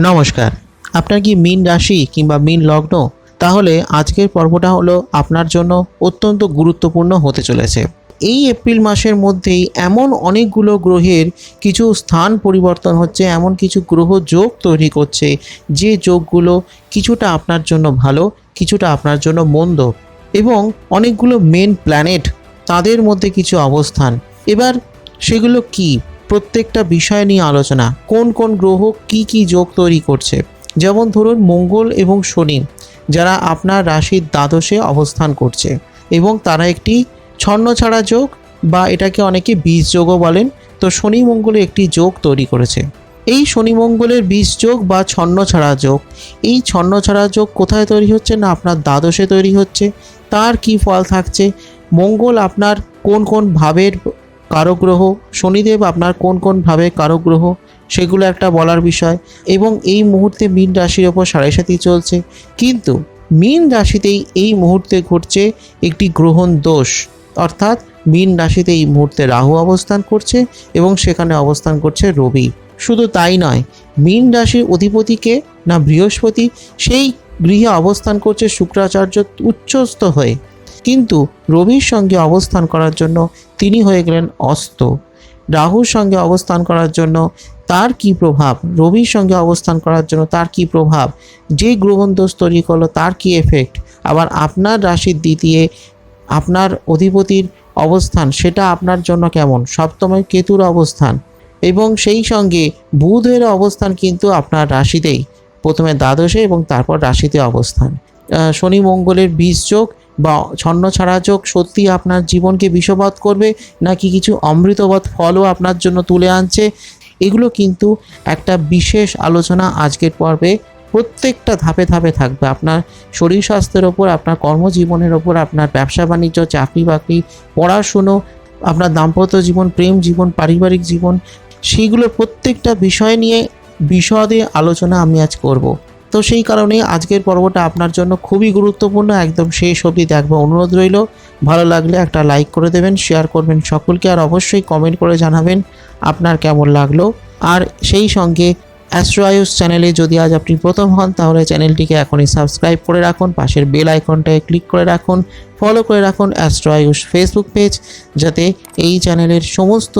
নমস্কার। আপনার কি মীন রাশি কিংবা মীন লগ্ন? তাহলে আজকের পর্বটা হলো আপনার জন্য অত্যন্ত গুরুত্বপূর্ণ হতে চলেছে। এই এপ্রিল মাসের মধ্যেই এমন অনেকগুলো গ্রহের কিছু স্থান পরিবর্তন হচ্ছে, এমন কিছু গ্রহ যোগ তৈরি করছে, যে যোগগুলো কিছুটা আপনার জন্য ভালো, কিছুটা আপনার জন্য মন্দ এবং অনেকগুলো মেন প্ল্যানেট তাদের মধ্যে কিছু অবস্থান। এবার সেগুলো কি? প্রত্যেকটা বিষয় নিয়ে আলোচনা। কোন কোন গ্রহ কি কি যোগ তৈরি করছে? যেমন ধরুন মঙ্গল এবং শনি, যারা আপনার রাশির দ্বাদশে অবস্থান করছে এবং তারা একটি ছন্ন ছাড়া যোগ বা এটাকে অনেকে বীজ যোগও বলেন, তো শনি মঙ্গলে একটি যোগ তৈরি করেছে। এই শনি মঙ্গলের বীজ যোগ বা ছন্ন ছাড়া যোগ, এই ছন্ন ছাড়া যোগ কোথায় তৈরি হচ্ছে না আপনার দ্বাদশে তৈরি হচ্ছে? তার কি ফল থাকছে? মঙ্গল আপনার কোন কোন ভাবের কারক গ্রহ শনিদেব আপনার কোন কোন ভাবে কারক গ্রহ সেগুলো একটা বলার বিষয় এবং এই মুহূর্তে মীন রাশির ওপর সাড়ে সাথী চলছে। কিন্তু মীন রাশিতেই এই মুহূর্তে ঘটছে একটি গ্রহণ দোষ। অর্থাৎ মীন রাশিতে এই মুহূর্তে রাহু অবস্থান করছে এবং সেখানে অবস্থান করছে রবি। শুধু তাই নয়, মীন রাশির অধিপতিকে না বৃহস্পতি, সেই গৃহে অবস্থান করছে শুক্রাচার্য উচ্চস্থ হয়ে। কিন্তু রবির সঙ্গে অবস্থান করার জন্য তিনি হয়ে গেলেন অস্ত। রাহুর সঙ্গে অবস্থান করার জন্য তার কি প্রভাব? রবির সঙ্গে অবস্থান করার জন্য তার কি প্রভাব? যে গ্রহণ দোষ তৈরি করল তার কি এফেক্ট আবার আপনার রাশির দ্বিতীয় আপনার অধিপতির অবস্থান, সেটা আপনার জন্য কেমন? সপ্তমে কেতুর অবস্থান। এবং সেই সঙ্গে বুধের অবস্থান কিন্তু আপনার রাশিতেই। প্রথমে দ্বাদশে এবং তারপর রাশিতে অবস্থান। শনি মঙ্গলের বীজ যোগ বা ছন্ন ছাড়া যোগ সত্যি আপনার জীবনকে বিষবধ করবে, নাকি কিছু অমৃতবৎ ফলও আপনার জন্য তুলে আনছে? এগুলো কিন্তু একটা বিশেষ আলোচনা আজকের পর্বে প্রত্যেকটা ধাপে ধাপে থাকবে। আপনার শরীর স্বাস্থ্যের ওপর, আপনার কর্মজীবনের ওপর, আপনার ব্যবসা বাণিজ্য, চাকরি বাকরি, পড়াশুনো, আপনার দাম্পত্য জীবন, প্রেম জীবন, পারিবারিক জীবন সেইগুলোর প্রত্যেকটা বিষয় নিয়ে বিশদে আলোচনা আমি আজ করব। তো সেই কারণে আজকের পর্বটা আপনার জন্য খুবই গুরুত্বপূর্ণ। একদম শেষ অবধি দেখব। অনুরোধ রইল, ভালো লাগলে একটা লাইক করে দেবেন শেয়ার করবেন সকলকে, আর অবশ্যই কমেন্ট করে জানাবেন আপনার কেমন লাগল। আর সেই সঙ্গে অ্যাস্ট্রো আয়ুষ চ্যানেলে যদি আজ আপনি প্রথম হন, তাহলে চ্যানেলটিকে এখনই সাবস্ক্রাইব করে রাখুন, পাশের বেল আইকনটায় ক্লিক করে রাখুন ফলো করে রাখুন অ্যাস্ট্রো আয়ুষ ফেসবুক পেজ যাতে এই চ্যানেলের সমস্ত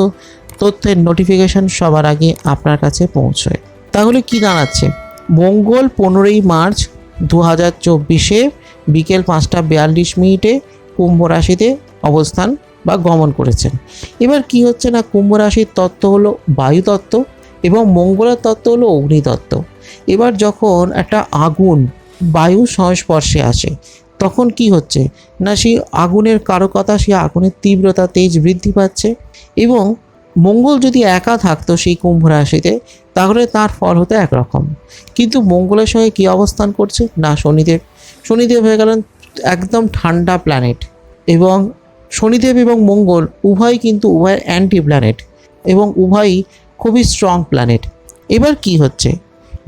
তথ্যের নোটিফিকেশন সবার আগে আপনার কাছে পৌঁছয়। তাহলে কি দাঁড়াচ্ছে মঙ্গল পনেরোই মার্চ দু হাজার চব্বিশে বিকেল পাঁচটা বিয়াল্লিশ মিনিটে কুম্ভ রাশিতে অবস্থান বা গমন করেছেন। এবার কি হচ্ছে না, কুম্ভ রাশির তত্ত্ব হলো বায়ু তত্ত্ব এবং মঙ্গলের তত্ত্ব হলো অগ্নিতত্ত্ব এবার যখন একটা আগুন বায়ু সংস্পর্শে আসে, তখন কি হচ্ছে না, সেই আগুনের কারকতা, সেই আগুনের তীব্রতা, তেজ বৃদ্ধি পাচ্ছে এবং মঙ্গল যদি একা থাকতো সেই কুম্ভ রাশিতে, তাহলে তার ফল হতো একরকম। কিন্তু মঙ্গলের সঙ্গে কী অবস্থান করছে? না, শনিদেব। শনিদেব হয়ে গেলেন একদম ঠান্ডা প্ল্যানেট এবং শনিদেব এবং মঙ্গল উভয় কিন্তু উভয়ের অ্যান্টি প্ল্যানেট এবং উভয়ই খুবই স্ট্রং প্ল্যানেট এবার কি হচ্ছে?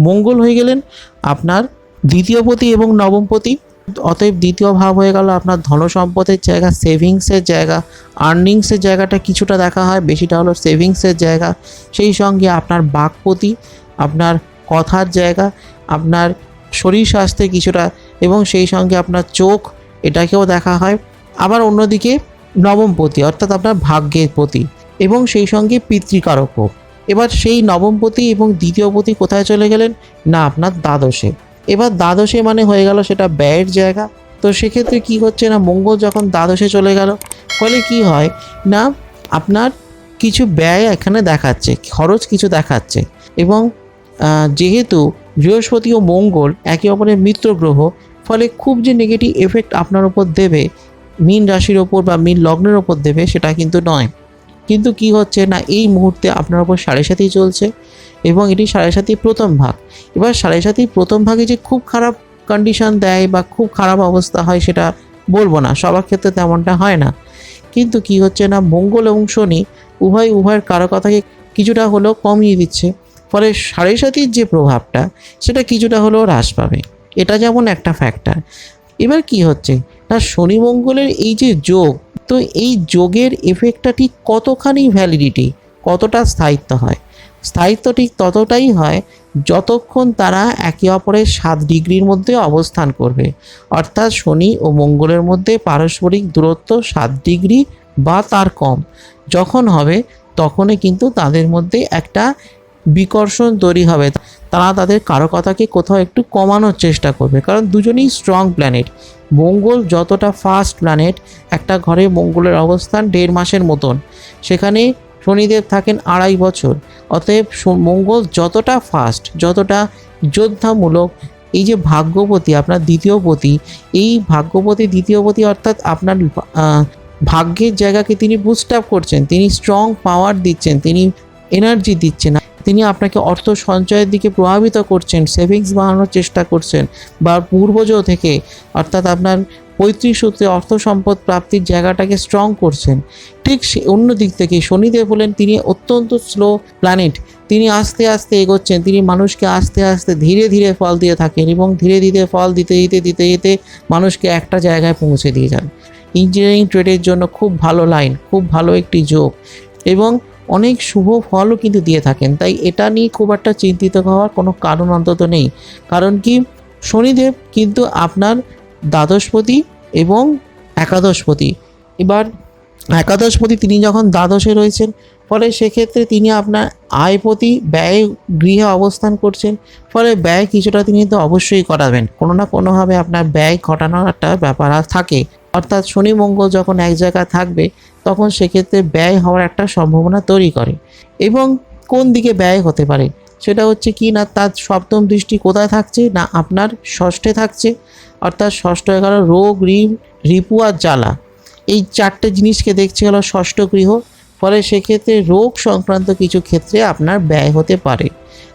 মঙ্গল হয়ে গেলেন আপনার দ্বিতীয়পতি এবং নবমপতি অতএব দ্বিতীয় ভাব হয়ে গেল আপনার ধন সম্পদের জায়গা সেভিংসের জায়গা আর্নিংসের জায়গাটা কিছুটা দেখা হয়, বেশিটা হলো সেভিংসের জায়গা। সেই সঙ্গে আপনার বাকপতি, আপনার কথার জায়গা, আপনার শরীর স্বাস্থ্যে কিছুটা এবং সেই সঙ্গে আপনার চোখ, এটাকেও দেখা হয়। আবার অন্যদিকে নবমপতি, অর্থাৎ আপনার ভাগ্যের প্রতি এবং সেই সঙ্গে পিতৃকারকও। এবার সেই নবমপতি এবং দ্বিতীয়পতি কোথায় চলে গেলেন? না, আপনার দ্বাদশে। এবার দ্বাদশে মানে হয়ে গেল সেটা ব্যয়ের জায়গা। তো সেক্ষেত্রে কি হচ্ছে না, মঙ্গল যখন দ্বাদশে চলে গেল, ফলে কি হয় না, আপনার কিছু ব্যয় এখানে দেখাচ্ছে, খরচ কিছু দেখাচ্ছে এবং যেহেতু বৃহস্পতি ও মঙ্গল একে অপরের মিত্র গ্রহ, ফলে খুব যে নেগেটিভ এফেক্ট আপনার ওপর দেবে, মীন রাশির ওপর বা মীন লগ্নের ওপর দেবে সেটা কিন্তু নয়। কিন্তু কি হচ্ছে না, এই মুহূর্তে আপনার ওপর সাড়ে সাথী চলছে এবং এটি সাড়ে সাথী প্রথম ভাগ। এবার সাড়ে সাথী প্রথম ভাগে যে খুব খারাপ কন্ডিশন দেয় বা খুব খারাপ অবস্থা হয় সেটা বলব না, সবার ক্ষেত্রে তেমনটা হয় না। কিন্তু কি হচ্ছে না, মঙ্গল এবং শনি উভয়, উভয়ের কারও কথাকে কিছুটা হলেও কমিয়ে দিচ্ছে। ফলে সাড়ে সাতির যে প্রভাবটা, সেটা কিছুটা হলেও হ্রাস পাবে। এটা যেমন একটা ফ্যাক্টর এবার কি হচ্ছে না, শনি মঙ্গলের এই যে যোগ তো এই যোগের এফেক্টটা ঠিক কতখানি ভ্যালিডিটি কতটা স্থায়িত্ব হয়? স্থায়িত্ব ঠিক ততটাই হয় যতক্ষণ তারা একে অপরের সাত ডিগ্রির মধ্যে অবস্থান করবে। অর্থাৎ শনি ও মঙ্গলের মধ্যে পারস্পরিক দূরত্ব সাত ডিগ্রি বা তার কম। যখন হবে, তখনই কিন্তু তাদের মধ্যে একটা বিকর্ষণ তৈরি হবে। তারা তাদের কারকতাকে কোথাও একটু কমানোর চেষ্টা করবে। কারণ দুজনেই স্ট্রং প্ল্যানেট মঙ্গল যতটা ফাস্ট প্ল্যানেট একটা ঘরে মঙ্গলের অবস্থান দেড় মাসের মতন। সেখানে শনিদেব থাকেন আড়াই বছর। অতএব মঙ্গল যতটা ফাস্ট যতটা যোদ্ধামূলক, এই যে ভাগ্যপতি, আপনার দ্বিতীয় পতি, এই ভাগ্যপতি, দ্বিতীয় পতি অর্থাৎ আপনার ভাগ্যের জায়গাকে তিনি বুস্ট আপ করছেন। তিনি স্ট্রং পাওয়ার দিচ্ছেন, তিনি এনার্জি দিচ্ছেন। তিনি আপনাকে অর্থ সঞ্চয়ের দিকে প্রভাবিত করছেন সেভিংস বাড়ানোর চেষ্টা করছেন, বা পূর্বজ থেকে, অর্থাৎ আপনার পৈতৃক সূত্রে অর্থ সম্পদ প্রাপ্তির জায়গাটাকে স্ট্রং করছেন। ঠিক অন্য দিক থেকে, শনিদেব হলেন তিনি অত্যন্ত স্লো প্ল্যানেট তিনি আস্তে আস্তে এগোচ্ছেন, তিনি মানুষকে আস্তে আস্তে ধীরে ধীরে ফল দিয়ে থাকেন এবং ধীরে ধীরে ফল দিতে দিতে দিতে দিতে মানুষকে একটা জায়গায় পৌঁছে দিয়ে যান। ইঞ্জিনিয়ারিং ট্রেডের জন্য খুব ভালো লাইন খুব ভালো একটি যোগ। এবং অনেক শুভ ফলও কিন্তু দিয়ে থাকেন। তাই এটা নিয়ে খুব একটা চিন্তিত হওয়ার কোনো কারণ অন্তত নেই। কারণ কি, শনিদেব কিন্তু আপনার দ্বাদশপতি এবং একাদশপতি। এবার একাদশপতি তিনি যখন দ্বাদশে রয়েছেন, ফলে সেক্ষেত্রে তিনি আপনার আয়পতি ব্যয় গৃহে অবস্থান করছেন, ফলে ব্যয় কিছুটা তিনি তো অবশ্যই করাবেন। কোনো না কোনোভাবে আপনার ব্যয় ঘটানোর একটা ব্যাপার থাকে। অর্থাৎ শনি মঙ্গল যখন এক জায়গায় থাকবে, তখন সেক্ষেত্রে ব্যয় হওয়ার একটা সম্ভাবনা তৈরি করে। এবং কোন দিকে ব্যয় হতে পারে? সেটা হচ্ছে কি না, তার সপ্তম দৃষ্টি কোথায় থাকছে? না, আপনার ষষ্ঠে থাকছে। অর্থাৎ ষষ্ঠ এগারো রোগ ঋণ রিপু আর জ্বালা। এই চারটে জিনিসকে দেখছে হলো ষষ্ঠ গৃহ। ফলে সেক্ষেত্রে রোগ সংক্রান্ত কিছু ক্ষেত্রে আপনার ব্যয় হতে পারে।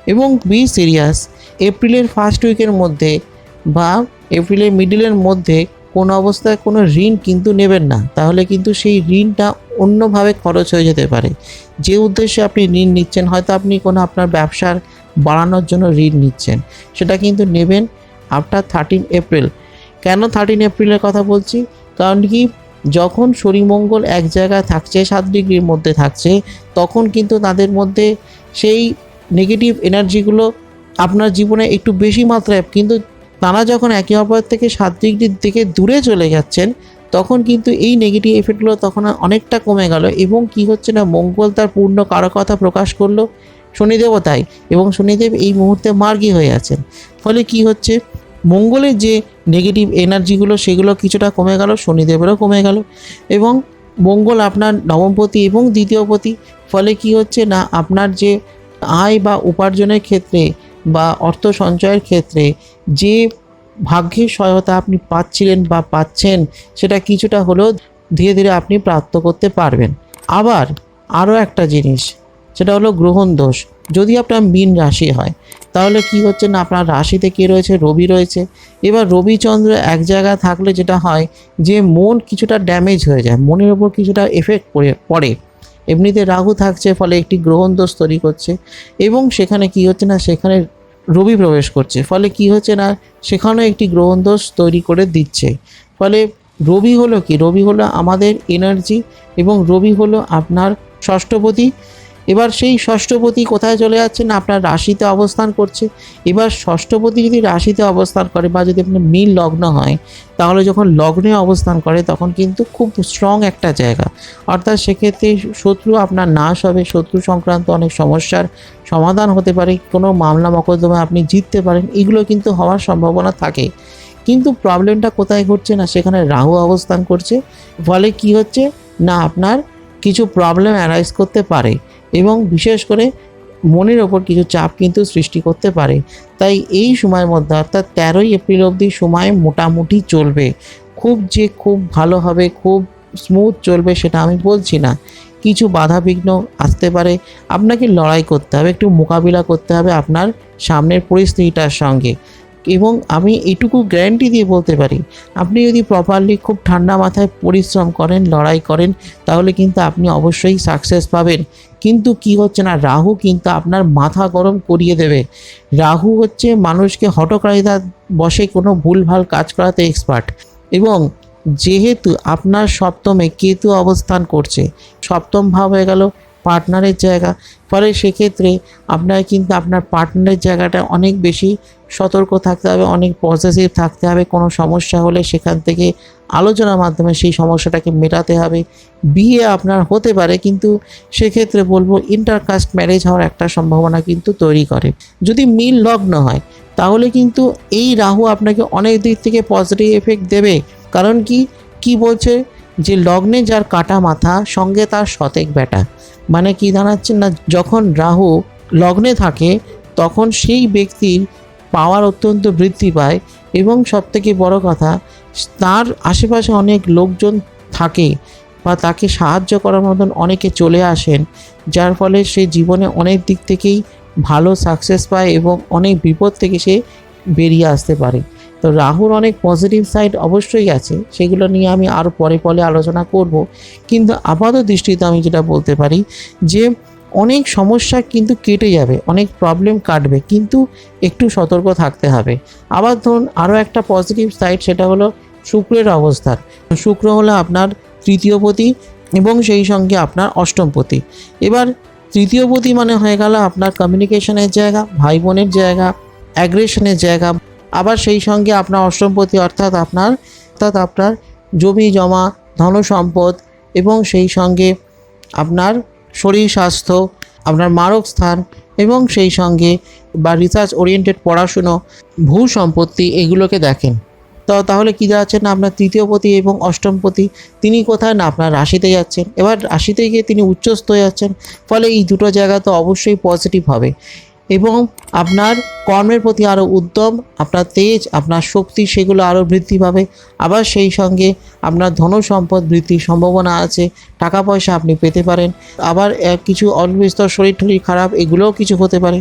এবং বি সিরিয়াস, এপ্রিলের ফার্স্ট উইকের মধ্যে বা এপ্রিলের মিডিলের মধ্যে কোনো অবস্থায় কোনো ঋণ কিন্তু নেবেন না। তাহলে কিন্তু সেই ঋণটা অন্যভাবে খরচ হয়ে যেতে পারে। যে উদ্দেশ্যে আপনি ঋণ নিচ্ছেন, হয়তো আপনি কোনো আপনার ব্যবসার বাড়ানোর জন্য ঋণ নিচ্ছেন, সেটা কিন্তু নেবেন আফটার থার্টিন এপ্রিল কেন থার্টিন এপ্রিলের কথা বলছি? কারণ কি? যখন শনিমঙ্গল এক জায়গায় থাকছে, সাত ডিগ্রির মধ্যে থাকছে, তখন কিন্তু তাদের মধ্যে সেই নেগেটিভ এনার্জিগুলো আপনার জীবনে একটু বেশি মাত্রায়, কিন্তু তারা যখন একে অপর থেকে সাত ডিগ্রির দিকে দূরে চলে যাচ্ছেন, তখন কিন্তু এই নেগেটিভ এফেক্টগুলো তখন অনেকটা কমে গেল এবং কি হচ্ছে না, মঙ্গল তার পূর্ণ কারকতা প্রকাশ করল, শনিদেবও তাই এবং শনিদেব এই মুহূর্তে মার্গী হয়ে আছেন। ফলে কি হচ্ছে, মঙ্গলের যে নেগেটিভ এনার্জিগুলো সেগুলো কিছুটা কমে গেল, শনিদেবেরও কমে গেল এবং মঙ্গল আপনার নবমপতি এবং দ্বিতীয়পতি। ফলে কি হচ্ছে না, আপনার যে আয় বা উপার্জনের ক্ষেত্রে বা অর্থ সঞ্চয়ের ক্ষেত্রে যে ভাগ্যের সহায়তা আপনি পাচ্ছিলেন বা পাচ্ছেন, সেটা কিছুটা হলেও ধীরে ধীরে আপনি প্রাপ্ত করতে পারবেন। আবার আরও একটা জিনিস, সেটা হলো গ্রহণ দোষ। যদি আপনার মীন রাশি হয়, তাহলে কি হচ্ছে না, আপনার রাশিতে কে রয়েছে? রবি রয়েছে। এবার রবিচন্দ্র এক জায়গায় থাকলে যেটা হয় যে মন কিছুটা ড্যামেজ হয়ে যায়, মনের ওপর কিছুটা এফেক্ট পড়ে পড়ে। এমনিতে রাহু থাকছে, ফলে একটি গ্রহণ দোষ তৈরি করছে। এবং সেখানে কি হচ্ছে না, সেখানে রবি প্রবেশ করছে। ফলে কি হচ্ছে না, সেখানেও একটি গ্রহণ দোষ তৈরি করে দিচ্ছে। ফলে রবি হলো কি? রবি হলো আমাদের এনার্জি এবং রবি হলো আপনার ষষ্ঠপতি। এবার সেই ষষ্ঠপতি কোথায় চলে যাচ্ছে না? আপনার রাশিতে অবস্থান করছে। এবার ষষ্ঠপতি যদি রাশিতে অবস্থান করে বা যদি আপনার মিল লগ্ন হয়, তাহলে যখন লগ্নে অবস্থান করে, তখন কিন্তু খুব স্ট্রং একটা জায়গা। অর্থাৎ সেক্ষেত্রে শত্রু আপনার নাশ হবে। শত্রু সংক্রান্ত অনেক সমস্যার সমাধান হতে পারে। কোনো মামলা মকদ্দমা আপনি জিততে পারেন। এগুলো কিন্তু হওয়ার সম্ভাবনা থাকে। কিন্তু প্রবলেমটা কোথায় ঘটছে না? সেখানে রাহু অবস্থান করছে। ফলে কি হচ্ছে? না, আপনার কিছু প্রবলেম অ্যারাইজ করতে পারে। এবং বিশেষ করে মনের ওপর কিছু চাপ কিন্তু সৃষ্টি করতে পারে। তাই এই সময়ের মধ্যে অর্থাৎ তেরোই এপ্রিল অবধি সময় মোটামুটি চলবে। খুব যে খুব ভালো হবে, খুব স্মুথ চলবে সেটা আমি বলছি না। কিছু বাধা বিঘ্ন আসতে পারে। আপনাকে লড়াই করতে হবে, একটু মোকাবিলা করতে হবে আপনার সামনের পরিস্থিতিটার সঙ্গে। এবং আমি এটুকু গ্যারান্টি দিয়ে বলতে পারি, আপনি যদি প্রপারলি খুব ঠান্ডা মাথায় পরিশ্রম করেন, লড়াই করেন, তাহলে কিন্তু আপনি অবশ্যই সাকসেস পাবেন। কিন্তু কি হচ্ছে না? রাহু কিন্তু আপনার মাথা গরম করিয়ে দেবে। রাহু হচ্ছে মানুষকে হটকারিতা বসে কোনো ভুলভাল কাজ করাতে এক্সপার্ট এবং যেহেতু আপনার সপ্তমে কেতু অবস্থান করছে, সপ্তম ভাব হয়ে গেল পার্টনারের জায়গা। ফলে সেক্ষেত্রে আপনার কিন্তু আপনার পার্টনারের জায়গাটা অনেক বেশি সতর্ক থাকতে হবে, অনেক পজিটিভ থাকতে হবে। কোনো সমস্যা হলে সেখান থেকে আলোচনার মাধ্যমে সেই সমস্যাটাকে মেটাতে হবে। বিয়ে আপনার হতে পারে, কিন্তু সেক্ষেত্রে বলব ইন্টারকাস্ট ম্যারেজ হওয়ার একটা সম্ভাবনা কিন্তু তৈরি করে। যদি মিল লগ্ন হয়, তাহলে কিন্তু এই রাহু আপনাকে অনেক দিক থেকে পজিটিভ এফেক্ট দেবে। কারণ কি? কি বলছে? যে লগ্নে যার কাটা মাথা, সঙ্গে তার শতেক বেটা। মানে কি দাঁড়াচ্ছে না, যখন রাহু লগ্নে থাকে, তখন সেই ব্যক্তির পাওয়ার অত্যন্ত বৃদ্ধি পায় এবং সবথেকে বড় কথা, তার আশেপাশে অনেক লোকজন থাকে বা তাকে সাহায্য করার মতন অনেকে চলে আসেন, যার ফলে সে জীবনে অনেক দিক থেকেই ভালো সাকসেস পায় এবং অনেক বিপদ থেকে সে বেরিয়ে আসতে পারে। তো রাহুর অনেক পজিটিভ সাইড অবশ্যই আছে, সেগুলো নিয়ে আমি আরও পরে পরে আলোচনা করব। কিন্তু আপাত দৃষ্টিতে আমি যেটা বলতে পারি যে, অনেক সমস্যা কিন্তু কেটে যাবে, অনেক প্রবলেম কাটবে, কিন্তু একটু সতর্ক থাকতে হবে। আবার ধরুন আরও একটা পজিটিভ সাইড সেটা হলো শুক্রের অবস্থান। শুক্র হলো আপনার তৃতীয়পতি এবং সেই সঙ্গে আপনার অষ্টমপতি এবার তৃতীয়পতি মানে হয়ে গেল আপনার কমিউনিকেশনের জায়গা, ভাই বোনের জায়গা অ্যাগ্রেশনের জায়গা আবার সেই সঙ্গে আপনার অষ্টমপতি অর্থাৎ আপনার অর্থাৎ আপনার জমি জমা ধন সম্পদ এবং সেই সঙ্গে আপনার শরীর স্বাস্থ্য, আপনার মারক স্থান এবং সেই সঙ্গে বা রিসার্চ ওরিয়েন্টেড পড়াশুনো, ভূ সম্পত্তি এগুলোকে দেখেন। তো তাহলে কী যাচ্ছে না, আপনার তৃতীয়পতি এবং অষ্টমপতি, তিনি কোথায় না আপনার রাশিতে যাচ্ছেন? এবার রাশিতে গিয়ে তিনি উচ্চস্থ হয়ে যাচ্ছেন, ফলে এই দুটো জায়গা তো অবশ্যই পজিটিভ হবে। এবং আপনার কর্মের প্রতি আরও উদ্যম, আপনার তেজ, আপনার শক্তি, সেগুলো আরও বৃদ্ধি পাবে। আবার সেই সঙ্গে আপনার ধন সম্পদ বৃদ্ধির সম্ভাবনা আছে টাকা পয়সা আপনি পেতে পারেন। আবার কিছু অল্পবিস্তর শরীর টরীর খারাপ, এগুলোও কিছু হতে পারে।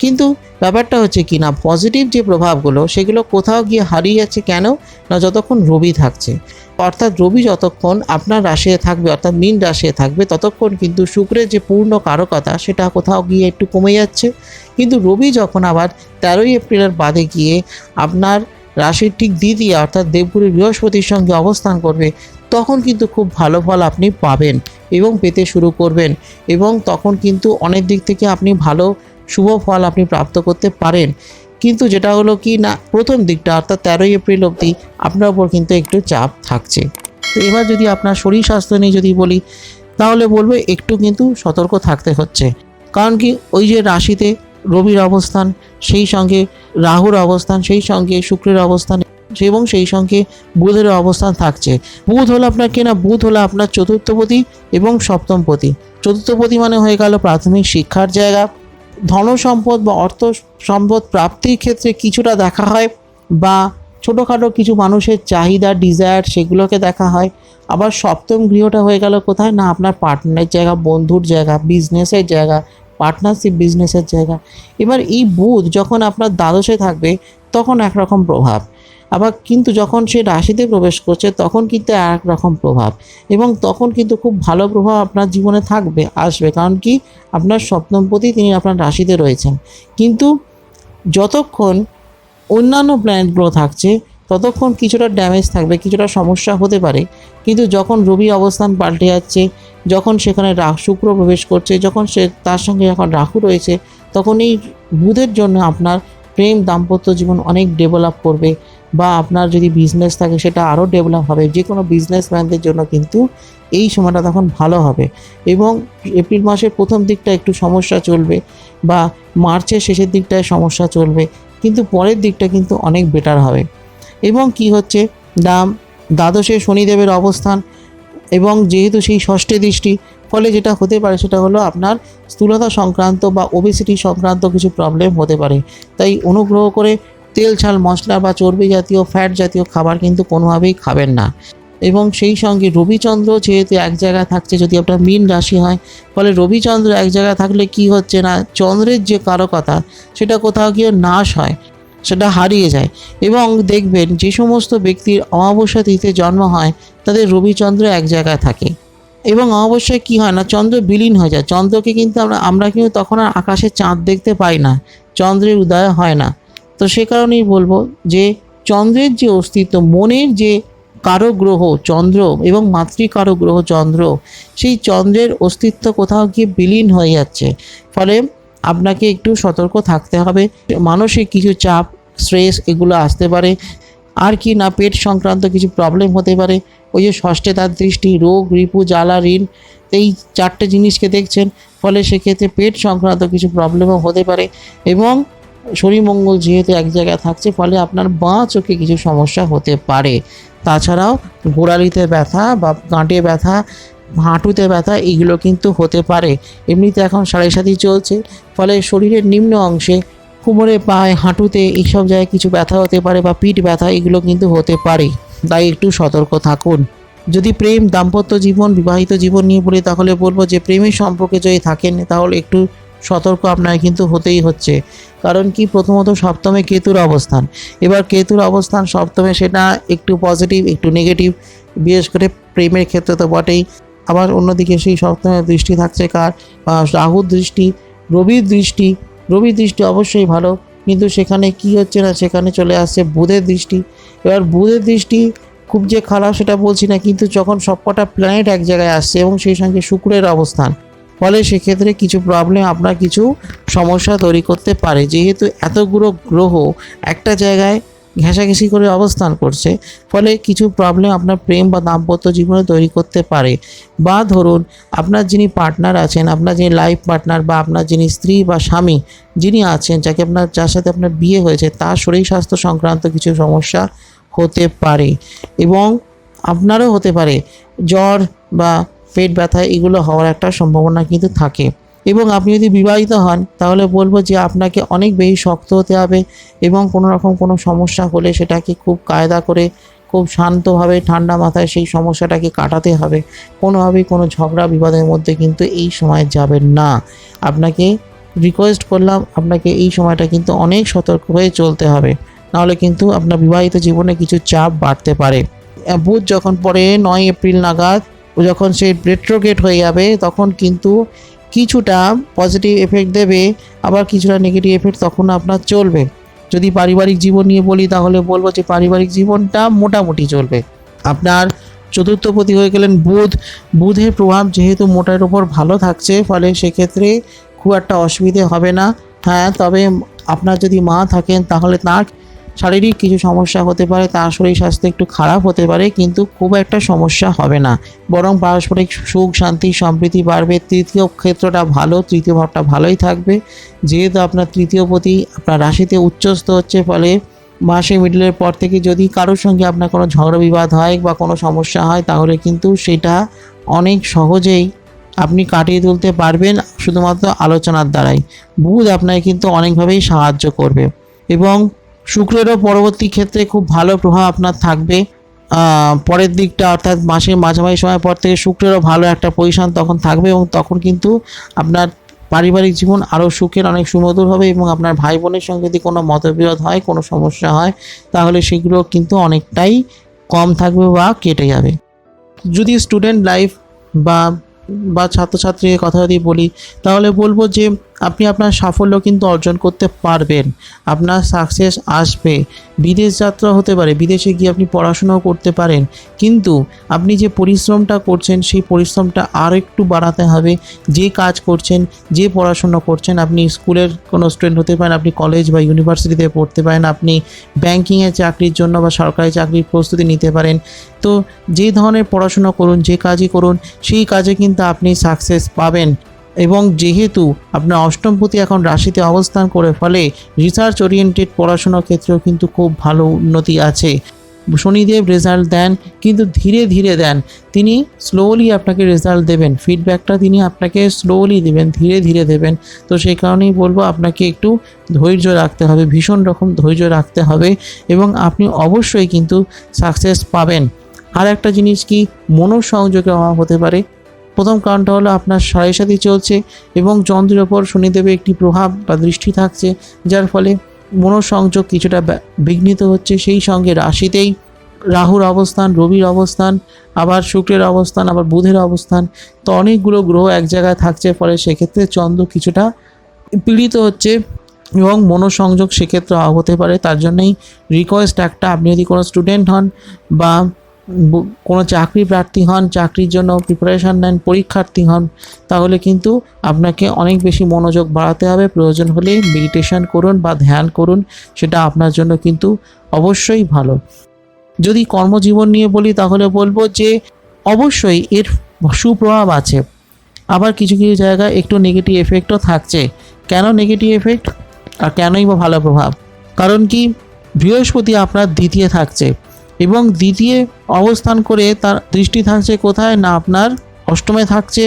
কিন্তু ব্যাপারটা হচ্ছে কি না পজিটিভ যে প্রভাবগুলো, সেগুলো কোথাও গিয়ে হারিয়ে যাচ্ছে কেন? না, যতক্ষণ রবি থাকছে। অর্থাৎ রবি যতক্ষণ আপনার রাশিতে থাকবে, অর্থাৎ মীন রাশিতে থাকবে, ততক্ষণ কিন্তু শুক্রের যে পূর্ণ কারকতা, সেটা কোথাও গিয়ে একটু কমে যাচ্ছে। কিন্তু রবি যখন আবার তেরোই এপ্রিলের বাদে গিয়ে আপনার রাশির ঠিক দ্বিতীয়, অর্থাৎ দেবগুরু বৃহস্পতির সঙ্গে অবস্থান করবে, তখন কিন্তু খুব ভালো ফল আপনি পাবেন এবং পেতে শুরু করবেন। এবং তখন কিন্তু অনেক দিক থেকে আপনি ভালো শুভ ফল আপনি প্রাপ্ত করতে পারেন। কিন্তু যেটা হলো কি না, প্রথম দিকটা অর্থাৎ তেরোই এপ্রিল অবধি আপনার উপর কিন্তু একটু চাপ থাকছে। তো এবার যদি আপনার শরীর স্বাস্থ্য নিয়ে যদি বলি, তাহলে বলব একটু কিন্তু সতর্ক থাকতে হচ্ছে। কারণ কি ওই যে রাশিতে রবির অবস্থান, সেই সঙ্গে রাহুর অবস্থান, সেই সঙ্গে শুক্রের অবস্থান এবং সেই সঙ্গে বুধের অবস্থান থাকছে। বুধ হলো আপনার কেনা, বুধ হলো আপনার চতুর্থপতি এবং সপ্তমপতি। চতুর্থপতি মানে হয়ে গেল প্রাথমিক শিক্ষার জায়গা। ধন সম্পদ বা অর্থ সম্পদ প্রাপ্তির ক্ষেত্রে কিছুটা দেখা হয় বা ছোটোখাটো কিছু মানুষের চাহিদা ডিজায়ার সেগুলোকে দেখা হয়। আবার সপ্তম গৃহটা হয়ে গেল কোথায়? না, আপনার পার্টনারের জায়গা, বন্ধুর জায়গা বিজনেসের জায়গা পার্টনারশিপ বিজনেসের জায়গা। এবার এই বুধ যখন আপনার দ্বাদশে থাকবে, তখন একরকম প্রভাব। আবার কিন্তু যখন সে রাশিতে প্রবেশ করছে, তখন কিন্তু এক রকম প্রভাব এবং তখন কিন্তু খুব ভালো প্রভাব আপনার জীবনে থাকবে, আসবে। কারণ কি? আপনার সপ্তমপতি তিনি আপনার রাশিতে রয়েছেন। কিন্তু যতক্ষণ অন্যান্য প্ল্যানেটগুলো থাকছে, ততক্ষণ কিছুটা ড্যামেজ থাকবে, কিছুটা সমস্যা হতে পারে। কিন্তু যখন রবি অবস্থান পাল্টে যাচ্ছে, যখন সেখানে শুক্র প্রবেশ করছে, যখন সে তার সঙ্গে যখন রাহু রয়েছে, তখন এই বুধের জন্য আপনার প্রেম দাম্পত্য জীবন অনেক ডেভেলপ করবে। বা আপনার যদি বিজনেস থাকে, সেটা আরও ডেভেলপ হবে। যে কোনো বিজনেসম্যানদের জন্য কিন্তু এই সময়টা তখন ভালো হবে। এবং এপ্রিল মাসের প্রথম দিকটা একটু সমস্যা চলবে বা মার্চের শেষের দিকটায় সমস্যা চলবে, কিন্তু পরের দিকটা কিন্তু অনেক বেটার হবে। এবং কি হচ্ছে? দাম, দ্বাদশে শনিদেবের অবস্থান এবং যেহেতু সেই ষষ্ঠী দৃষ্টি, ফলে যেটা হতে পারে সেটা হলো আপনার স্থূলতা সংক্রান্ত বা ওবেসিটি সংক্রান্ত কিছু প্রবলেম হতে পারে। তাই অনুগ্রহ করে তেল, ঝাল, মশলা বা চর্বি জাতীয় ফ্যাট জাতীয় খাবার কিন্তু কোনোভাবেই খাবেন না। এবং সেই সঙ্গে রবিচন্দ্র যেহেতু এক জায়গায় থাকছে, যদি আপনার মীন রাশি হয়, ফলে রবিচন্দ্র এক জায়গায় থাকলে কি হচ্ছে না, চন্দ্রের যে কারকতা, সেটা কোথাও গিয়ে নাশ হয়, সেটা হারিয়ে যায়। এবং দেখবেন যে সমস্ত ব্যক্তির অমাবস্যা তিথিতে জন্ম হয়, তাদের রবিচন্দ্র এক জায়গায় থাকে। এবং অমাবস্যায় কী হয় না, চন্দ্র বিলীন হয়ে যায়। চন্দ্রকে কিন্তু আমরা আমরা কিন্তু তখন আর আকাশে চাঁদ দেখতে পাই না। চন্দ্রের উদয় হয় না। তো সে কারণেই বলব যে চন্দ্রের যে অস্তিত্ব, মনের যে কারও গ্রহ চন্দ্র এবং মাতৃ মাতৃকারো গ্রহ চন্দ্র, সেই চন্দ্রের অস্তিত্ব কোথাও গিয়ে বিলীন হয়ে যাচ্ছে। ফলে আপনাকে একটু সতর্ক থাকতে হবে। মানসিক কিছু চাপ স্ট্রেস এগুলো আসতে পারে। আর কি না, পেট সংক্রান্ত কিছু প্রবলেম হতে পারে। ওই যে ষষ্ঠে তার দৃষ্টি, রোগ, রিপু, জ্বালা, ঋণ, এই চারটে জিনিসকে দেখছেন। ফলে সেক্ষেত্রে পেট সংক্রান্ত কিছু প্রবলেমও হতে পারে। এবং শরীর মঙ্গল যেহেতু এক জায়গায় থাকছে, ফলে আপনার বাঁ চোখে কিছু সমস্যা হতে পারে। তাছাড়াও গোড়ালিতে ব্যথা বা গাঁটে ব্যথা, হাঁটুতে ব্যথা, এগুলো কিন্তু হতে পারে। এমনিতে এখন সাড়ে সাথী চলছে, ফলে শরীরের নিম্ন অংশে কোমরে, পায়ে, হাঁটুতে এইসব জায়গায় কিছু ব্যথা হতে পারে বা পিঠ ব্যথা, এগুলো কিন্তু হতে পারে। তাই একটু সতর্ক থাকুন। যদি প্রেম, দাম্পত্য জীবন, বিবাহিত জীবন নিয়ে বলি, তাহলে বলব যে প্রেমের সম্পর্কে যদি থাকেন, তাহলে একটু সতর্ক আপনার কিন্তু হতেই হচ্ছে। কারণ কি? প্রথমত সপ্তমে কেতুর অবস্থান। এবার কেতুর অবস্থান সপ্তমে সেটা একটু পজিটিভ একটু নেগেটিভ বিশেষ করে প্রেমের ক্ষেত্রে তো বটেই। আবার অন্যদিকে সেই সপ্তমের দৃষ্টি থাকছে কার? রাহুর দৃষ্টি, রবির দৃষ্টি। রবির দৃষ্টি অবশ্যই ভালো, কিন্তু সেখানে কি হচ্ছে না, সেখানে চলে আসছে বুধের দৃষ্টি। এবার বুধের দৃষ্টি খুব যে খারাপ সেটা বলছি না, কিন্তু যখন সবকটা প্ল্যানেট এক জায়গায় আসছে এবং সেই সঙ্গে শুক্রের অবস্থান ফলে সেক্ষেত্রে কিছু প্রবলেম আপনার কিছু সমস্যা তৈরি করতে পারে। যেহেতু এতগুলো গ্রহ একটা জায়গায় ঘেঁষাঘেঁষি করে অবস্থান করছে, ফলে কিছু প্রবলেম আপনার প্রেম বা দাম্পত্য জীবনে তৈরি করতে পারে। বা ধরুন, আপনার যিনি পার্টনার আছেন, আপনার যিনি লাইফ পার্টনার বা আপনার যিনি স্ত্রী বা স্বামী যিনি আছেন, যাকে আপনার, যার সাথে আপনার বিয়ে হয়েছে, তার শরীর স্বাস্থ্য সংক্রান্ত কিছু সমস্যা হতে পারে। এবং আপনারও হতে পারে, জ্বর বা পেট ব্যথা এগুলো হওয়ার একটা সম্ভাবনা কিন্তু থাকে। এবং আপনি যদি বিবাহিত হন, তাহলে বলব যে আপনাকে অনেক বেশি শক্ত হতে হবে এবং কোনো রকম কোনো সমস্যা হলে সেটাকে খুব কায়দা করে, খুব শান্তভাবে ঠান্ডা মাথায় সেই সমস্যাটাকে কাটাতে হবে। কোনোভাবেই কোনো ঝগড়া বিবাদের মধ্যে কিন্তু এই সময় যাবেন না। আপনাকে রিকোয়েস্ট করলাম, আপনাকে এই সময়টা কিন্তু অনেক সতর্ক হয়ে চলতে হবে। নাহলে কিন্তু আপনার বিবাহিত জীবনে কিছু চাপ বাড়তে পারে। বুধ যখন পরে নয় এপ্রিল নাগাদ যখন সে রেট্রোগেট হয়ে যাবে, তখন কিন্তু কিছুটা পজিটিভ এফেক্ট দেবে, আবার কিছুটা নেগেটিভ এফেক্ট তখন আপনার চলবে। যদি পারিবারিক জীবন নিয়ে বলি, তাহলে বলব যে পারিবারিক জীবনটা মোটামুটি চলবে। আপনার চতুর্থপতি হয়ে গেলেন বুধ। বুধের প্রভাব যেহেতু মোটার ওপর ভালো থাকছে, ফলে সেক্ষেত্রে খুব একটা অসুবিধে হবে না। হ্যাঁ তবে আপনার যদি মা থাকেন, তাহলে তার শারীরিক কিছু সমস্যা হতে পারে, তার শরীর স্বাস্থ্য একটু খারাপ হতে পারে, কিন্তু খুব একটা সমস্যা হবে না। বরং পারস্পরিক সুখ, শান্তি, সম্প্রীতি বাড়বে, তৃতীয় ক্ষেত্রটা ভালো, তৃতীয় ভাবটা ভালোই থাকবে। যেহেতু আপনার তৃতীয় প্রতি আপনার রাশিতে উচ্চস্থ হচ্ছে, ফলে মাসে মিডলের পর থেকে যদি কারোর সঙ্গে আপনার কোনো ঝগড়া বিবাদ হয় বা কোনো সমস্যা হয়, তাহলে কিন্তু সেটা অনেক সহজেই আপনি কাটিয়ে তুলতে পারবেন শুধুমাত্র আলোচনার দ্বারাই। বুধ আপনাকে কিন্তু অনেকভাবেই সাহায্য করবে এবং শুক্রেরও পরবর্তী ক্ষেত্রে খুব ভালো প্রভাব আপনার থাকবে। পরের দিকটা অর্থাৎ মাসের মাঝামাঝি সময় পর থেকে শুক্রেরও ভালো একটা পজিশন তখন থাকবে এবং তখন কিন্তু আপনার পারিবারিক জীবন আরও সুখের, অনেক সুমধুর হবে এবং আপনার ভাই বোনের সঙ্গে যদি কোনো মতবিরোধ হয়, কোনো সমস্যা হয়, তাহলে সেগুলো কিন্তু অনেকটাই কম থাকবে বা কেটে যাবে। যদি স্টুডেন্ট লাইফ বা বা ছাত্রছাত্রীর কথা যদি বলি, তাহলে বলব যে আপনি আপনার সাফল্য কিন্তু অর্জন করতে পারবেন। আপনার সাকসেস আসবে। বিদেশ যাত্রা হতে পারে, বিদেশে গিয়ে আপনি পড়াশোনাও করতে পারেন। কিন্তু আপনি যে পরিশ্রমটা করছেন, সেই পরিশ্রমটা আর একটু বাড়াতে হবে। যে কাজ করছেন, যে পড়াশোনা করছেন, আপনি স্কুলের কোনো স্টুডেন্ট হতে পারেন, আপনি কলেজ বা ইউনিভার্সিটিতে পড়তে পারেন, আপনি ব্যাংকিংয়ের চাকরির জন্য বা সরকারি চাকরির প্রস্তুতি নিতে পারেন। তো যে ধরনের পড়াশোনা করুন, যে কাজই করুন, সেই কাজে কিন্তু আপনি সাকসেস পাবেন। এবং যেহেতু আপনার অষ্টমপতি এখন রাশিতে অবস্থান করে ফলে রিসার্চ ওরিয়েন্টেড পড়াশোনার ক্ষেত্রেও কিন্তু খুব ভালো উন্নতি আছে। শনিদেব রেজাল্ট দেন, কিন্তু ধীরে ধীরে দেন। তিনি স্লোলি আপনাকে রেজাল্ট দেবেন। ফিডব্যাকটা তিনি আপনাকে স্লোলি দেবেন, ধীরে ধীরে দেবেন। তো সেই কারণেই বলব, আপনাকে একটু ধৈর্য রাখতে হবে, ভীষণ রকম ধৈর্য রাখতে হবে এবং আপনি অবশ্যই কিন্তু সাকসেস পাবেন। আর একটা জিনিস কি মনোসংযোগের অভাব হতে পারে। প্রথম কারণটা হলো আপনার সাড়ে সাথে চলছে এবং চন্দ্রের ওপর শনিদেবের একটি প্রভাব বা দৃষ্টি থাকছে, যার ফলে মনোসংযোগ কিছুটা বিঘ্নিত হচ্ছে। সেই সঙ্গে রাশিতেই রাহুর অবস্থান, রবির অবস্থান, আবার শুক্রের অবস্থান, আবার বুধের অবস্থান, তো অনেকগুলো গ্রহ এক জায়গায় থাকছে, ফলে সেক্ষেত্রে চন্দ্র কিছুটা পীড়িত হচ্ছে এবং মনোসংযোগ সেক্ষেত্রে হতে পারে। তার জন্যই রিকোয়েস্ট একটা, আপনি যদি কোনো স্টুডেন্ট হন বা কোনো চাকরি প্রার্থী হন, চাকরির জন্য প্রিপারেশান নেন, পরীক্ষার্থী হন, তাহলে কিন্তু আপনাকে অনেক বেশি মনোযোগ বাড়াতে হবে। প্রয়োজন হলে মেডিটেশন করুন বা ধ্যান করুন, সেটা আপনার জন্য কিন্তু অবশ্যই ভালো। যদি কর্মজীবন নিয়ে বলি, তাহলে বলব যে অবশ্যই এর সুপ্রভাব আছে। আবার কিছু কিছু জায়গায় একটু নেগেটিভ এফেক্টও থাকছে। কেন নেগেটিভ এফেক্ট আর কেনই বা ভালো প্রভাব? কারণ কি বৃহস্পতি আপনার দ্বিতীয় থাকছে। এবং দ্বিতীয় অবস্থান করে তার দৃষ্টি থাকছে কোথায়? না, আপনার অষ্টমে থাকছে,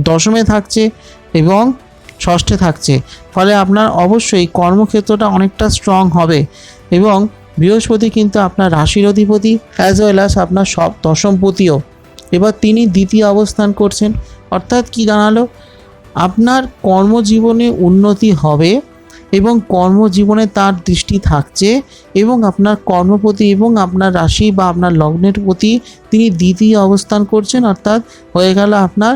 দশমে থাকছে এবং ষষ্ঠে থাকছে। ফলে আপনার অবশ্যই কর্মক্ষেত্রটা অনেকটা স্ট্রং হবে এবং বৃহস্পতি কিন্তু আপনার রাশির অধিপতি অ্যাজ ওয়েল অ্যাজ আপনার সব দশমপতিও এবার তিনি দ্বিতীয় অবস্থান করছেন। অর্থাৎ কি জানালো? আপনার কর্মজীবনে উন্নতি হবে এবং কর্মজীবনে তার দৃষ্টি থাকছে এবং আপনার কর্মপতি এবং আপনার রাশি বা আপনার লগ্নের প্রতি তিনি দ্বিতীয় অবস্থান করছেন, অর্থাৎ হয়ে গেল আপনার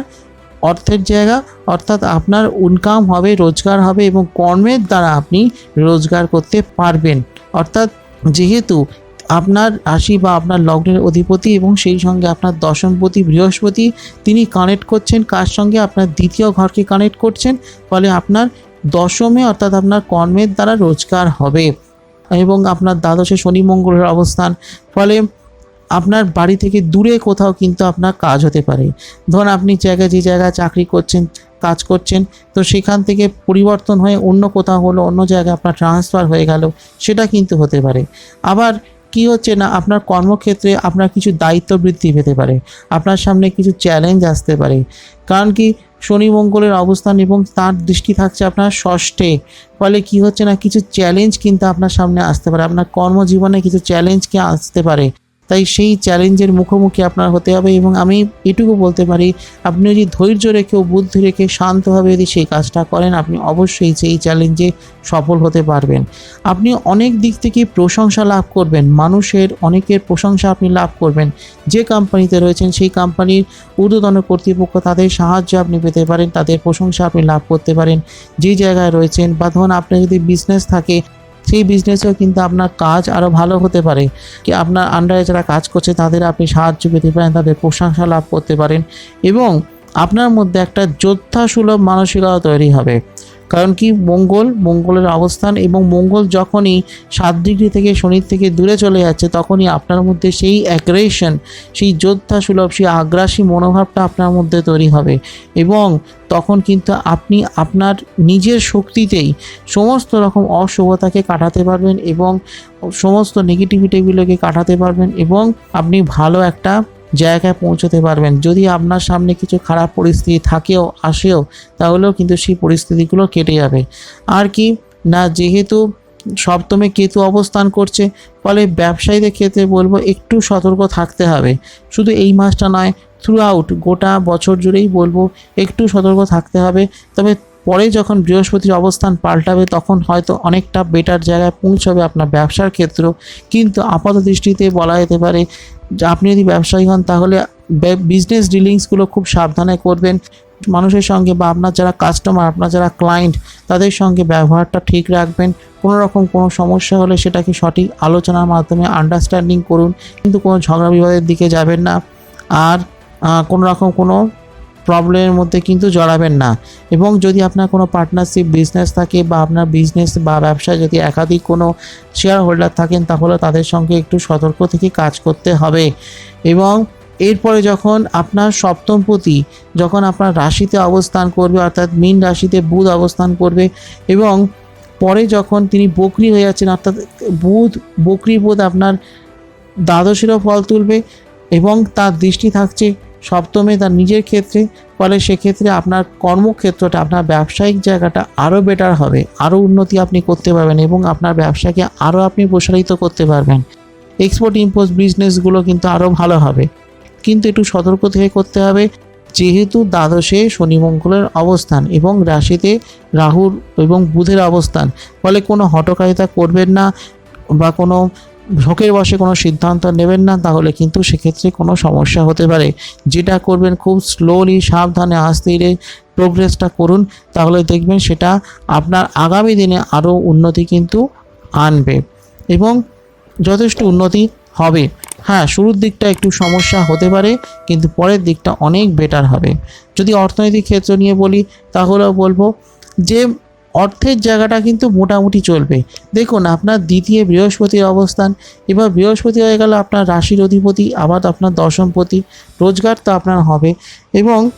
অর্থের জায়গা, অর্থাৎ আপনার ইনকাম হবে, রোজগার হবে এবং কর্মের দ্বারা আপনি রোজগার করতে পারবেন। অর্থাৎ যেহেতু আপনার রাশি বা আপনার লগ্নের অধিপতি এবং সেই সঙ্গে আপনার দশমপতি বৃহস্পতি তিনি কানেক্ট করছেন, কার সঙ্গে? আপনার দ্বিতীয় ঘরকে কানেক্ট করছেন, ফলে আপনার দশমে অর্থাৎ আপনার কর্মের দ্বারা রোজগার হবে এবং আপনার দ্বাদশে শনি মঙ্গলের অবস্থান। ফলে আপনার বাড়ি থেকে দূরে কোথাও কিন্তু আপনার কাজ হতে পারে। ধরুন আপনি জায়গায় যে জায়গায় চাকরি করছেন, কাজ করছেন, তো সেখান থেকে পরিবর্তন হয়ে অন্য কোথাও হলো, অন্য জায়গায় আপনার ট্রান্সফার হয়ে গেল, সেটা কিন্তু হতে পারে। আবার কি হচ্ছে না, আপনার কর্মক্ষেত্রে আপনার কিছু দায়িত্ব বৃদ্ধি পেতে পারে। আপনার সামনে কিছু চ্যালেঞ্জ আসতে পারে। কারণ কি শনি মঙ্গলের অবস্থান এবং তার দৃষ্টি থাকছে আপনার ষষ্ঠে। ফলে কি হচ্ছে না, কিছু চ্যালেঞ্জ কিন্তু আপনার সামনে আসতে পারে। আপনার কর্মজীবনে কিছু চ্যালেঞ্জ কি আসতে পারে। তাই সেই চ্যালেঞ্জের মুখোমুখি আপনার হতে হবে এবং আমি এটুকু বলতে পারি, আপনি যদি ধৈর্য রেখে ও বুদ্ধি রেখে শান্তভাবে যদি সেই কাজটা করেন, আপনি অবশ্যই সেই চ্যালেঞ্জে সফল হতে পারবেন। আপনি অনেক দিক থেকে প্রশংসা লাভ করবেন, মানুষের অনেকের প্রশংসা আপনি লাভ করবেন। যে কোম্পানিতে রয়েছেন, সেই কোম্পানির ঊর্ধ্বতন কর্তৃপক্ষ তাদের সাহায্য আপনি পেতে পারেন, তাদের প্রশংসা আপনি লাভ করতে পারেন। যে জায়গায় রয়েছেন বা ধরুন আপনার যদি বিজনেস থাকে সেই বিজনেসেও কিন্তু আপনার কাজ আরও ভালো হতে পারে। কি আপনার আন্ডারে যারা কাজ করছে, তাদের আপনি সাহায্য পেতে পারেন, তাদের প্রশংসা লাভ করতে পারেন এবং আপনার মধ্যে একটা যোদ্ধাসুলভ মানসিকতা তৈরি হবে। কারণ কি মঙ্গল, মঙ্গলের অবস্থান এবং মঙ্গল যখনই সাত ডিগ্রি থেকে শনির থেকে দূরে চলে যাচ্ছে তখনই আপনার মধ্যে সেই অ্যাগ্রেশন সেই যোদ্ধা সুলভ সেই আগ্রাসী মনোভাবটা আপনার মধ্যে তৈরি হবে। এবং তখন কিন্তু আপনি আপনার নিজের শক্তিতেই সমস্ত রকম অশুভতাকে কাটাতে পারবেন এবং সমস্ত নেগেটিভিটিগুলোকে কাটাতে পারবেন এবং আপনি ভালো একটা জায়গায় পৌঁছতে পারবেন। যদি আপনার সামনে কিছু খারাপ পরিস্থিতি থাকেও, আসেও, তাহলেও কিন্তু সেই পরিস্থিতিগুলো কেটে যাবে। আর কি, না, যেহেতু সপ্তমে কেতু অবস্থান করছে, ফলে ব্যবসায়ীদের ক্ষেত্রে বলব একটু সতর্ক থাকতে হবে। শুধু এই মাসটা নয় থ্রু আউট গোটা বছর জুড়েই বলব একটু সতর্ক থাকতে হবে। তবে পরে যখন বৃহস্পতির অবস্থান পাল্টাবে, তখন হয়তো অনেকটা বেটার জায়গায় পৌঁছবে আপনার ব্যবসার ক্ষেত্র। কিন্তু আপাত দৃষ্টিতে বলা যেতে পারে, আপনি যদি ব্যবসায়ী হন, তাহলে বিজনেস ডিলিংসগুলো খুব সাবধানে করবেন। মানুষের সঙ্গে বা আপনার যারা কাস্টমার আপনার যারা ক্লায়েন্ট তাদের সঙ্গে ব্যবহারটা ঠিক রাখবেন। কোনো রকম কোনো সমস্যা হলে সেটাকে সঠিক আলোচনার মাধ্যমে আন্ডারস্ট্যান্ডিং করুন। কিন্তু কোনো ঝগড়া বিবাদের দিকে যাবেন না। আর কোনো রকম কোনো প্রবলেমের মধ্যে কিন্তু জড়াবেন না। এবং যদি আপনার কোনো পার্টনারশিপ বিজনেস থাকে বা আপনার বিজনেস বা ব্যবসায় যদি একাধিক কোনো শেয়ার হোল্ডার থাকেন, তাহলে তাদের সঙ্গে একটু সতর্ক থেকে কাজ করতে হবে। এবং এরপরে যখন আপনার সপ্তম সপ্তমপতি যখন আপনার রাশিতে অবস্থান করবে, অর্থাৎ মীন রাশিতে বুধ অবস্থান করবে এবং পরে যখন তিনি বকরি হয়ে যাচ্ছেন, অর্থাৎ বুধ, বকরি বুধ আপনার দ্বাদশেরও ফল তুলবে এবং তার দৃষ্টি থাকছে সপ্তমে তার নিজের ক্ষেত্রে, ফলে সেক্ষেত্রে আপনার কর্মক্ষেত্রটা, আপনার ব্যবসায়িক জায়গাটা আরও বেটার হবে আরও উন্নতি আপনি করতে পারবেন এবং আপনার ব্যবসাকে আরও আপনি প্রসারিত করতে পারবেন। এক্সপোর্ট ইম্পোর্ট বিজনেসগুলো কিন্তু আরও ভালো হবে। কিন্তু একটু সতর্ক থেকে করতে হবে, যেহেতু দ্বাদশে শনি মঙ্গলের অবস্থান এবং রাশিতে রাহুর এবং বুধের অবস্থান, ফলে কোনো হটকারিতা করবেন না বা কোনো ঝোঁকের বসে কোনো সিদ্ধান্ত নেবেন না, তাহলে কিন্তু সেক্ষেত্রে কোনো সমস্যা হতে পারে। যেটা করবেন খুব স্লোলি সাবধানে আস্তে প্রোগ্রেসটা করুন, তাহলে দেখবেন সেটা আপনার আগামী দিনে আরও উন্নতি কিন্তু আনবে এবং যথেষ্ট উন্নতি হবে। হ্যাঁ শুরুর দিকটা একটু সমস্যা হতে পারে, কিন্তু পরের দিকটা অনেক বেটার হবে। যদি অর্থনৈতিক ক্ষেত্র নিয়ে বলি, তাহলেও বলব যে অর্থের জায়গাটা কিন্তু মোটামুটি চলবে। দেখুন, আপনার দ্বিতীয় বৃহস্পতির অবস্থান, এবার বৃহস্পতি হয়ে গেল আপনার রাশির অধিপতি, আবার আপনার দশমপতি রোজগার তো আপনার হবে। এবং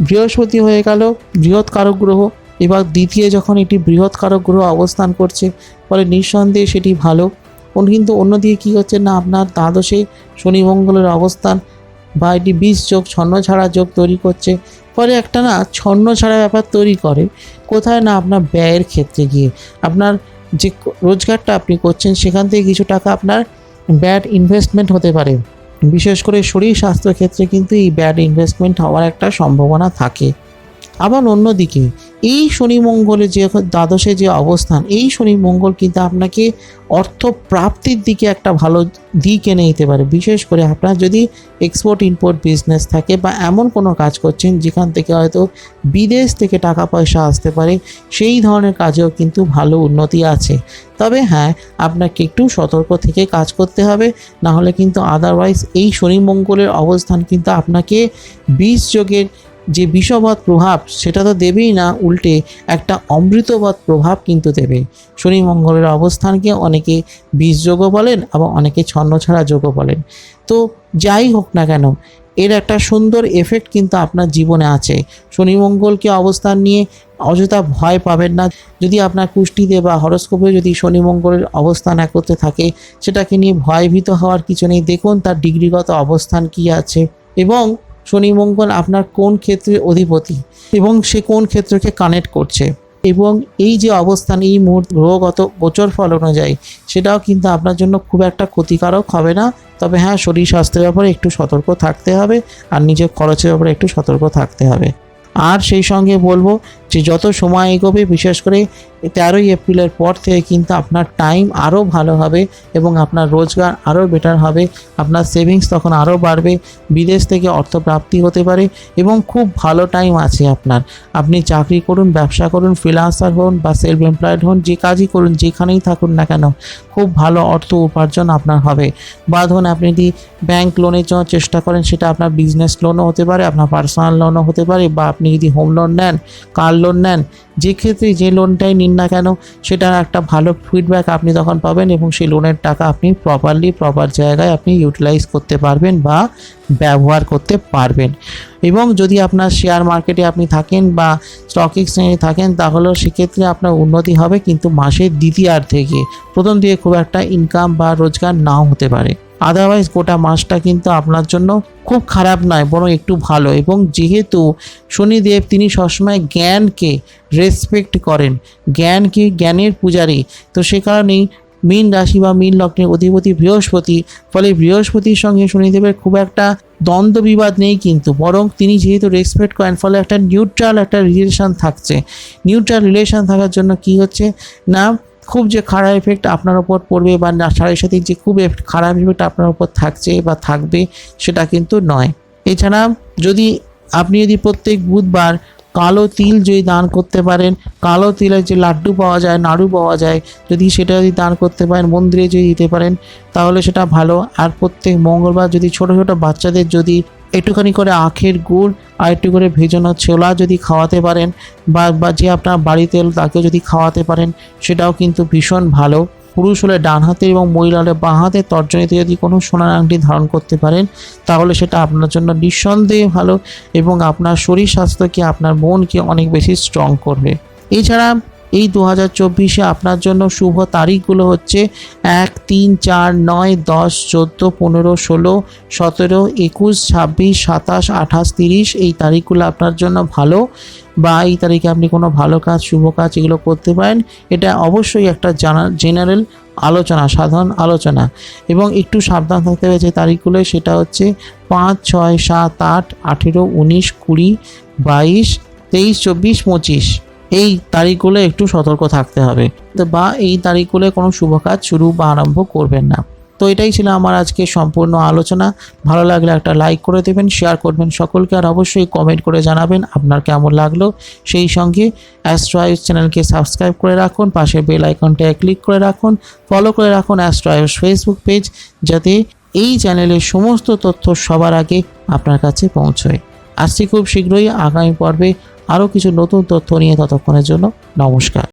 বৃহস্পতি হয়ে গেল বৃহৎ কারক গ্রহ, এবার দ্বিতীয় যখন একটি বৃহৎ কারক গ্রহ অবস্থান করছে, ফলে নিঃসন্দেহে সেটি ভালো। কোন কিন্তু অন্যদিকে কী হচ্ছে না, আপনার দ্বাদশে শনি মঙ্গলের অবস্থান বা এটি বিষ যোগ, ছন্ন ছাড়া যোগ তৈরি করছে। ফলে একটা না, ছন্ন ছাড়া ব্যাপার তৈরি করে। কোথায় না আপনার ব্যয়ের ক্ষেত্রে গিয়ে আপনার যে রোজগারটা আপনি করছেন, সেখান থেকে কিছু টাকা আপনার ব্যাড ইনভেস্টমেন্ট হতে পারে। বিশেষ করে শরীর স্বাস্থ্য ক্ষেত্রে কিন্তু এই ব্যাড ইনভেস্টমেন্ট হওয়ার একটা সম্ভাবনা থাকে। আবার অন্যদিকে, এই শনি মঙ্গলের যে দ্বাদশে যে অবস্থান, এই শনি মঙ্গল কিন্তু আপনাকে অর্থ প্রাপ্তির দিকে একটা ভালো দিক এনে দিতে পারে। বিশেষ করে আপনার যদি এক্সপোর্ট ইম্পোর্ট বিজনেস থাকে বা এমন কোনো কাজ করছেন যেখান থেকে হয়তো বিদেশ থেকে টাকা পয়সা আসতে পারে, সেই ধরনের কাজেও কিন্তু ভালো উন্নতি আছে। তবে হ্যাঁ আপনাকে একটু সতর্ক থেকে কাজ করতে হবে না হলে কিন্তু আদারওয়াইজ এই শনি মঙ্গলের অবস্থান কিন্তু আপনাকে বিষ যোগের যে বিষবৎ প্রভাব, সেটা তো দেবেই না, উল্টে একটা অমৃতবৎ প্রভাব কিন্তু দেবে। শনি মঙ্গলের অবস্থানকে অনেকে বীজযোগও বলেন আবার অনেকে ছন্ন ছাড়া যোগও বলেন। তো যাই হোক না কেন, এর একটা সুন্দর এফেক্ট কিন্তু আপনার জীবনে আছে। শনি মঙ্গলকে অবস্থান নিয়ে অযথা ভয় পাবেন না। যদি আপনার কুষ্টিতে বা হরস্কোপে যদি শনি মঙ্গলের অবস্থান একত্রে থাকে, সেটাকে নিয়ে ভয়ভীত হওয়ার কিছু নেই। দেখুন তার ডিগ্রিগত অবস্থান কি আছে। এবং শনি মঙ্গল আপনার কোন ক্ষেত্রে অধিপতি এবং সে কোন ক্ষেত্রকে কানেক্ট করছে এবং এই যে অবস্থান, এই মুহূর্ত গ্রহগত গোচর ফল অনুযায়ী সেটাও কিন্তু আপনার জন্য খুব একটা ক্ষতিকারক হবে না। তবে হ্যাঁ শরীর স্বাস্থ্যের ব্যাপারে একটু সতর্ক থাকতে হবে আর নিজের খরচের ব্যাপারে একটু সতর্ক থাকতে হবে। আর সেই সঙ্গে বলব যে যত সময় এগোবে, বিশেষ করে তেরোই এপ্রিলের পর থেকে কিন্তু আপনার টাইম আরও ভালো হবে এবং আপনার রোজগার আরও বেটার হবে। আপনার সেভিংস তখন আরও বাড়বে, বিদেশ থেকে অর্থ প্রাপ্তি হতে পারে এবং খুব ভালো টাইম আছে আপনার। আপনি চাকরি করুন, ব্যবসা করুন ফ্রিলান্সার হন বা সেলফ এমপ্লয়েড হন, যে কাজই করুন, যেখানেই থাকুন না কেন, খুব ভালো অর্থ উপার্জন আপনার হবে। বা ধরুন আপনি যদি ব্যাংক লোনের জন্য চেষ্টা করেন, সেটা আপনার বিজনেস লোনও হতে পারে, আপনার পার্সোনাল লোনও হতে পারে, বা আপনি যদি হোম লোন নেন কার লোন নেন যে ক্ষেত্রে যে লোনটাই নিন না কেন সেটার একটা ভালো ফিডব্যাক আপনি তখন পাবেন এবং সেই লোনের টাকা আপনি প্রপারলি প্রপার জায়গায় আপনি ইউটিলাইজ করতে পারবেন বা ব্যবহার করতে পারবেন। এবং যদি আপনার শেয়ার মার্কেটে আপনি থাকেন বা স্টক এক্সচেঞ্জে থাকেন, তাহলেও সেক্ষেত্রে আপনার উন্নতি হবে কিন্তু মাসের দ্বিতীয়ার্ধে গিয়ে। প্রথম দিকে খুব একটা ইনকাম বা রোজগার নাও হতে পারে। আদারওয়াইজ গোটা মাসটা কিন্তু আপনার জন্য খুব খারাপ নয়, বরং একটু ভালো। এবং যেহেতু শনিদেব তিনি সবসময় জ্ঞানকে রেসপেক্ট করেন, জ্ঞানকে জ্ঞানের পূজারী, তো সে কারণেই মীন রাশি বা মীন লগ্নের অধিপতি বৃহস্পতি, ফলে বৃহস্পতির সঙ্গে শনিদেবের খুব একটা দ্বন্দ্ব বিবাদ নেই কিন্তু, বরং তিনি যেহেতু রেসপেক্ট করেন, ফলে একটা নিউট্রাল একটা রিলেশন থাকছে। নিউট্রাল রিলেশন থাকার জন্য কি হচ্ছে? না খুব যে খারাপ এফেক্ট আপনার ওপর পড়বে বা সাথে যে খুব খারাপ এফেক্ট আপনার ওপর থাকছে বা থাকবে, সেটা কিন্তু নয়। এছাড়া যদি আপনি যদি প্রত্যেক বুধবার কালো তিল যদি দান করতে পারেন, কালো তিলের যে লাড্ডু পাওয়া যায়, নাড়ু পাওয়া যায়, যদি সেটা যদি দান করতে পারেন, মন্দিরে যদি দিতে পারেন, তাহলে সেটা ভালো। আর প্রত্যেক মঙ্গলবার যদি ছোট ছোট বাচ্চাদের যদি একটুখানি করে আখের গুড় আর একটু করে ভেজানো ছোলা যদি খাওয়াতে পারেন বা বা যে আপনার বাড়িতে এলো তাকে যদি খাওয়াতে পারেন, সেটাও কিন্তু ভীষণ ভালো। পুরুষ হলে ডান হাতে এবং মহিলা হলে বাঁ হাতে তর্জনীতে যদি কোনো সোনার আংটি ধারণ করতে পারেন, তাহলে সেটা আপনার জন্য নিঃসন্দেহে ভালো এবং আপনার শরীর স্বাস্থ্যকে, আপনার মনকে অনেক বেশি স্ট্রং করবে। এছাড়া এই দু হাজার চব্বিশে আপনার জন্য শুভ তারিখগুলো হচ্ছে এক, তিন, চার, নয়, দশ, চোদ্দ, পনেরো, ষোলো, সতেরো, একুশ, ছাব্বিশ, সাতাশ, আঠাশ, তিরিশ, এই তারিখগুলো আপনার জন্য ভালো বা এই তারিখে আপনি কোনো ভালো কাজ, শুভ কাজ এগুলো করতে পারেন। এটা অবশ্যই একটা জানা, জেনারেল আলোচনা, সাধারণ আলোচনা। এবং একটু সাবধান থাকতে হবে যে তারিখগুলো, সেটা হচ্ছে পাঁচ, ছয়, সাত, আট, আঠেরো, উনিশ, কুড়ি, বাইশ, তেইশ, চব্বিশ, পঁচিশ। এই তারিখগুলো একটু সতর্ক থাকতে হবে। বা এই তারিখগুলো কোনো শুভ কাজ শুরু বা আরম্ভ করবেন না। তো এটাই ছিল আমার আজকে সম্পূর্ণ আলোচনা। ভালো লাগলে একটা লাইক করে দেবেন শেয়ার করবেন সকলকে আর অবশ্যই কমেন্ট করে জানাবেন আপনার কেমন লাগল। সেই সঙ্গে অ্যাস্ট্রয়েস চ্যানেলকে সাবস্ক্রাইব করে রাখুন, পাশে বেল আইকনটায় ক্লিক করে রাখুন ফলো করে রাখুন অ্যাস্ট্রয়েস ফেসবুক পেজ যাতে এই চ্যানেলের সমস্ত তথ্য সবার আগে আপনার কাছে পৌঁছয়। আসছি খুব শীঘ্রই, আগামী পর্বে আরও কিছু নতুন তথ্য নিয়ে ততক্ষণের জন্য নমস্কার।